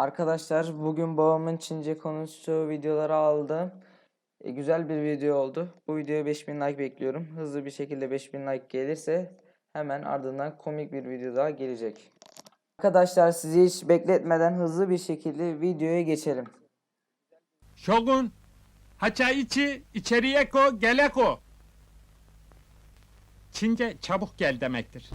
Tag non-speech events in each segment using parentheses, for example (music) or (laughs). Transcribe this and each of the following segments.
Arkadaşlar bugün babamın Çince konuştuğu videoları aldım. E, güzel bir video oldu. Bu videoya 5000 like bekliyorum. Hızlı bir şekilde 5000 like gelirse hemen ardından komik bir video daha gelecek. Arkadaşlar sizi hiç bekletmeden hızlı bir şekilde videoya geçelim. Shogun, haça içi, içeriye ko, gele ko. Çince çabuk gel demektir.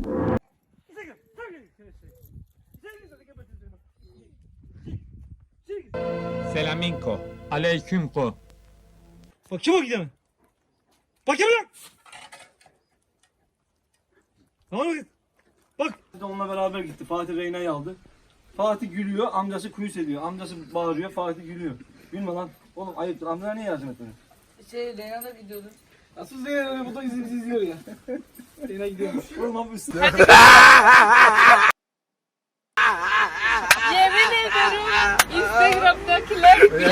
Selaminko, aleyküm ko. Bak çabuk gidelim. Bak ya bak. Tamam mı? Bak. Onunla beraber gitti. Fatih Reyna'yı aldı. Fatih gülüyor. Amcası kuyus ediyor. Amcası bağırıyor. Fatih gülüyor. Gülme lan. Oğlum ayıptır. Amcana niye yardım etmedin? Şey Leyla da videoda. Asıl Zeynep öyle bu da bizi, izliyor ya. (laughs) Reyna gidiyormuş. Oğlum abi üstüne. (laughs) Yemin ederim Instagram'dakiler (laughs)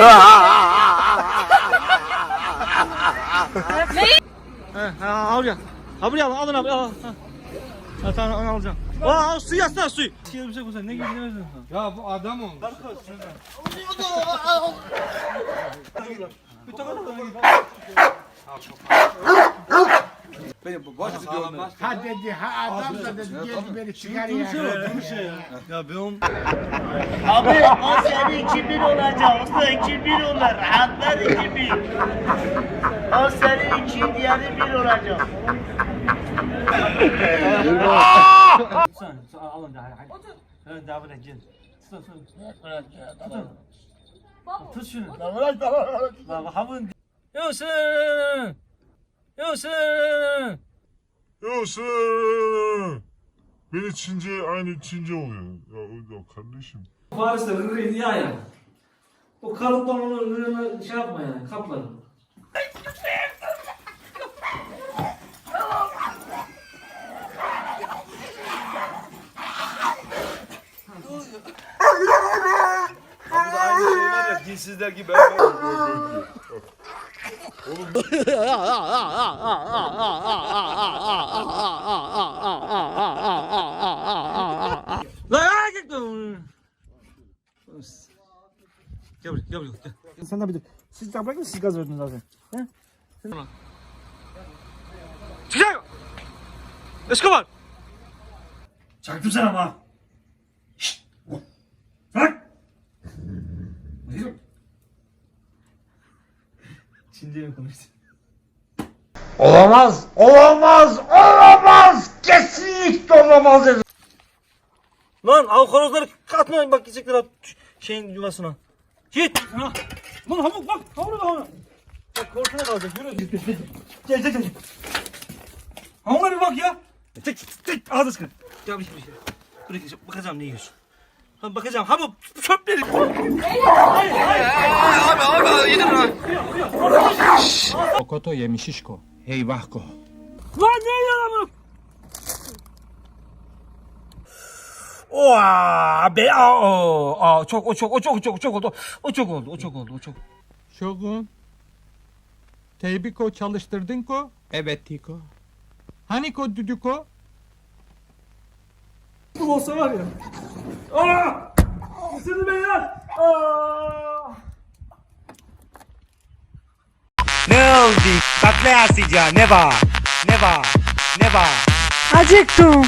Ha, al ya. Ha buraya al. Alın abi. Al. Ha. Ha, tamam onu alacağım. Aa, al suyu yazsana suyu. Bir bu sen ne gibi ne Ya bu adam olmuş. Ha dedi ha adam da dedi gel beni çıkar ya. Ya ben onu... Abi o sene 2000 olacak. Sene 2000 olur. Rahatlar 2000. O sene 2 diğeri 1 olacak. Sen, sen al onu da hadi. hadi. Evet daha böyle gel. Tut tut. Tut. Tut şunu. Bak havun. Yusuf. Yusuf. Yoksa beni Çince aynı Çince oluyor. Ya, ya kardeşim. Paris'te rırıydı ya ya. O kalıptan onu rırına şey yapma yani kapla. Burada aynı var ya dinsizler gibi. (laughs) La ya git. Gel buraya gel buraya. Gel. Sen de bir dur. Siz de bırakın siz gaz verdiniz zaten. He? Tamam. Çıkar! Escobar! Çaktım sen ama. Çince mi konuştun? Olamaz, olamaz, olamaz. Kesinlikle olamaz dedim. Lan av horozları katmayın bak gidecekler şeyin yuvasına. Git. Ha. Lan hamuk bak havlu da havlu. Bak korkuna kalacak yürü. Git git git. Gel gel gel. Hamura bir bak ya. Tık tık ağzı sıkın. Gel bir şey bir şey. Dur bakacağım ne yiyorsun. Lan bakacağım ha bu çöpleri. Okoto yemişişko, eyvah ko. Lan ne yiyor lan Oha be aa, aa çok o çok o çok o çok o çok oldu. O çok oldu. O çok oldu. O çok. Shogun, Teybiko çalıştırdın ko? Evet Tiko. Hani ko düdüko? Bu olsa var ya. Aa! Isırdı beni lan. Aa! Ne oldu? Tatlı yasıca ne var? Ne var? Ne var? Acıktım.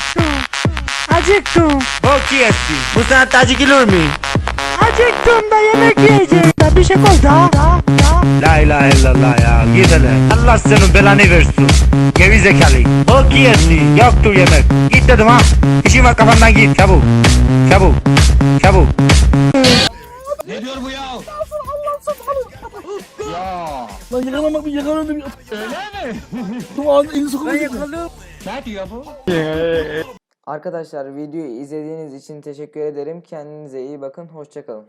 Acıktım. Bok yesin. Bu sana tacı gelir mi? Acıktım da yemek yiyeceğim. Da bir şey koy da. La ilahe illallah ya. Git hele. Allah senin belanı versin. Gevi zekalı. Bok yesin. Yoktur yemek. Git dedim ha. İşin var kafandan git. Çabuk. Çabuk. Çabuk. Lan yakalamak bir yakalamadım. Öyle mi? Dur ağzına elini sokuyor. Ne diyor bu? Arkadaşlar videoyu izlediğiniz için teşekkür ederim. Kendinize iyi bakın. Hoşçakalın.